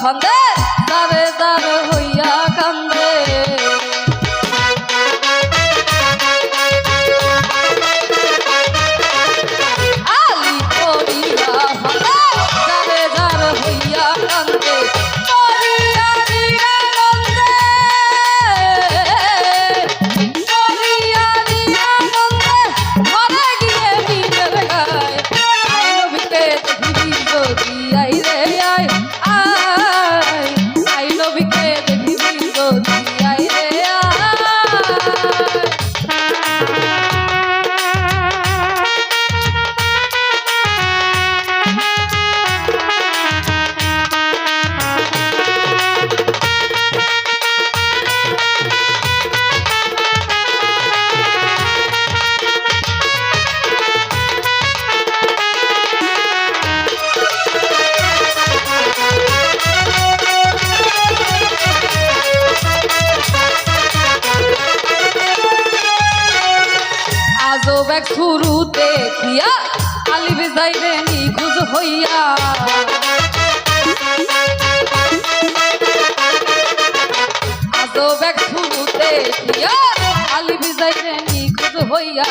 선대 রে নিখুঁজ হইয়া। আজও ব্যাগ ভুতে আলি বিজয় রে নিখুঁজ হইয়া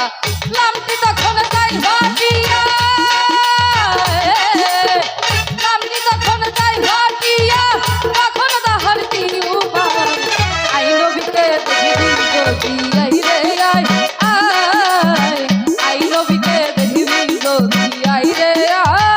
লামটি তখন তাই ভাবি Yeah.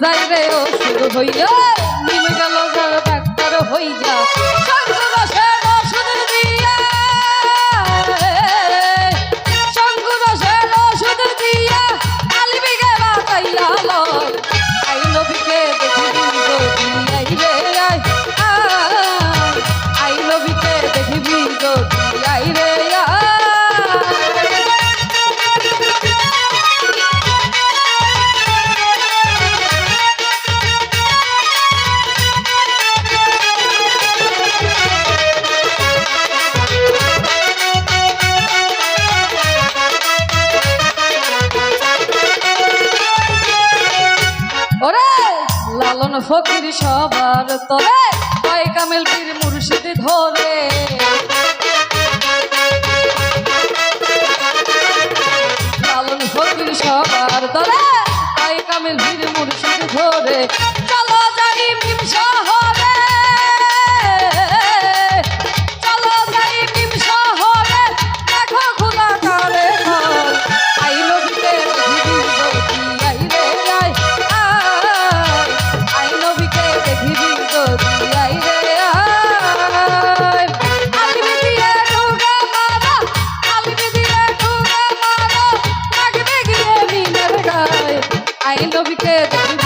যাই রে ও শুরু হইয়া ফকির সবার তরে কয় কামেল পীর মুর্শিদ ধরে। লালন ফকির সবার তরে কয় কামেল পীর মুর্শিদ ধরে। চলো জানি ভীম We can't.